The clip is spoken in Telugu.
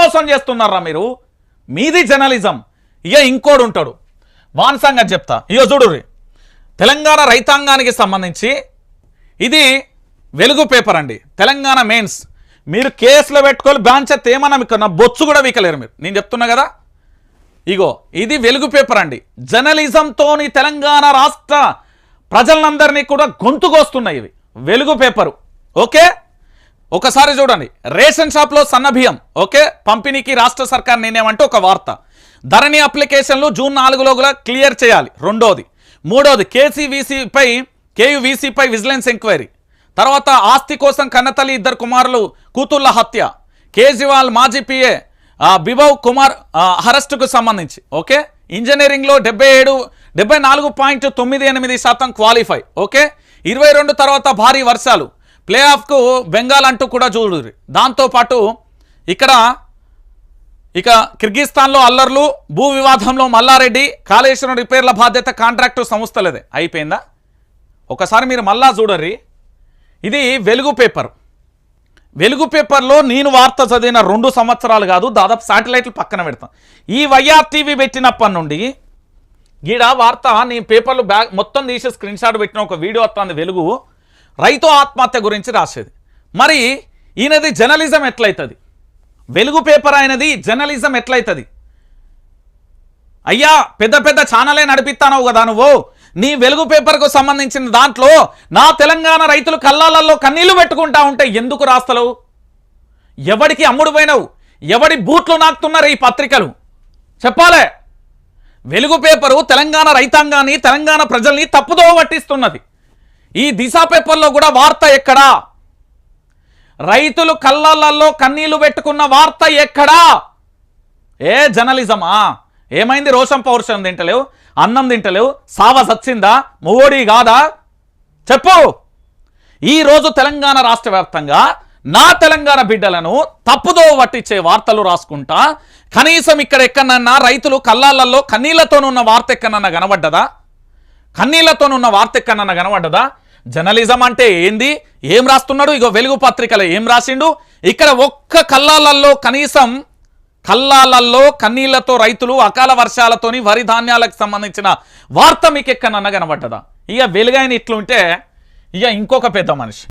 మోసం చేస్తున్నారా మీరు? మీది జర్నలిజం. ఇక ఇంకోడు ఉంటాడు. వాన్ సంగతి చెప్తా. ఇక చూడు తెలంగాణ రైతాంగానికి సంబంధించి ఇది వెలుగు పేపర్ అండి. తెలంగాణ మెయిన్స్. మీరు కేసులో పెట్టుకొని బ్రాంచ్ ఏమన్నా మీకు నా బొచ్చు కూడా వీకలేరు మీరు. నేను చెప్తున్నా కదా? ఇగో ఇది వెలుగు పేపర్ అండి. జర్నలిజంతోని తెలంగాణ రాష్ట్ర ప్రజలందరినీ కూడా గొంతుకొస్తున్నాయి ఇవి. వెలుగు పేపరు. ఓకే? ఒకసారి చూడండి. రేషన్ షాప్లో సన్నబియ్యం. ఓకే? పంపిణీకి రాష్ట్ర సర్కార్ నేనేమంటే ఒక వార్త. ధరణి అప్లికేషన్లు జూన్ నాలుగులో కూడా క్లియర్ చేయాలి. రెండోది. మూడోది కేసీవీసీపై కేయువీసీపై విజిలెన్స్ ఎంక్వైరీ. తర్వాత ఆస్తి కోసం కన్నతల్లి ఇద్దరు కుమారులు కూతుళ్ళ హత్య. కేజ్రీవాల్ మాజీ పిఏ బిభవ్ కుమార్ అరెస్టుకు సంబంధించి. ఓకే? ఇంజనీరింగ్లో డెబ్బై ఏడు డెబ్బై నాలుగు పాయింట్ తొమ్మిది ఎనిమిది శాతం క్వాలిఫై. ఓకే? ఇరవై రెండు తర్వాత భారీ వర్షాలు. ప్లే ఆఫ్కు బెంగాల్ అంటూ కూడా చూడుర్రి దాంతోపాటు ఇక్కడ ఇక కిర్గిస్తాన్లో అల్లర్లు భూ వివాదంలో మల్లారెడ్డి కాళేశ్వరం రిపేర్ల బాధ్యత కాంట్రాక్టు సంస్థలదే. అయిపోయిందా? ఒకసారి మీరు మళ్ళా చూడర్రి. ఇది వెలుగు పేపర్. వెలుగు పేపర్లో నేను వార్త చదివిన రెండు సంవత్సరాలు కాదు దాదాపు శాటిలైట్లు పక్కన పెడతాం. ఈ వైఆర్ టీవీ పెట్టినప్పటి నుండి ఈడ వార్త నీ పేపర్లు బ్యాగ్ మొత్తం తీసి స్క్రీన్ షాట్ పెట్టిన ఒక వీడియో వస్తుంది వెలుగు. రైతు ఆత్మహత్య గురించి రాసేది. మరి ఈయనది జర్నలిజం ఎట్లయితుంది? వెలుగు పేపర్ అయినది జర్నలిజం ఎట్లయితుంది? అయ్యా పెద్ద పెద్ద ఛానలే నడిపిస్తానవు కదా నువ్వు. నీ వెలుగు పేపర్కు సంబంధించిన దాంట్లో నా తెలంగాణ రైతులు కళ్ళాలలో కన్నీళ్ళు పెట్టుకుంటా ఉంటే ఎందుకు రాస్తలేవు? ఎవడికి అమ్ముడు పోయినవు? ఎవడి బూట్లు నాకుతున్నారు ఈ పత్రికలు? చెప్పాలే. వెలుగు పేపరు తెలంగాణ రైతాంగాన్ని తెలంగాణ ప్రజల్ని తప్పుదోవ పట్టిస్తున్నది. ఈ దిశ పేపర్లో కూడా వార్త ఎక్కడా? రైతులు కళ్ళల్లో కన్నీళ్ళు పెట్టుకున్న వార్త ఎక్కడా? ఏ జర్నలిజమా? ఏమైంది? రోషం పౌరుషం తింటలేవు? అన్నం తింటలేవు? సావ సచ్చిందా? మొవోడి కాదా? చెప్పు! ఈరోజు తెలంగాణ రాష్ట్ర వ్యాప్తంగా నా తెలంగాణ బిడ్డలను తప్పుదో పట్టించే వార్తలు రాసుకుంటా. కనీసం ఇక్కడ ఎక్కడన్నా రైతులు కళ్ళాలలో కన్నీళ్ళతోనున్న వార్త ఎక్కడన్నా కనబడ్డదా? కన్నీళ్ళతోనున్న వార్త కన్నా కనబడ్డదా? జర్నలిజం అంటే ఏంది? ఏం రాస్తున్నాడు? ఇగో వెలుగు పత్రికలో ఏం రాసిండు? ఇక్కడ ఒక్క కల్లాలల్లో కనీసం కల్లాలల్లో కన్నీళ్ళతో రైతులు అకాల వర్షాలతోని వరి ధాన్యాలకు సంబంధించిన వార్త మీకు ఎక్కడన్నా కనబడ్డదా? ఇక వెలుగైన ఇట్లుంటే ఇక ఇంకొక పెద్ద మనిషి.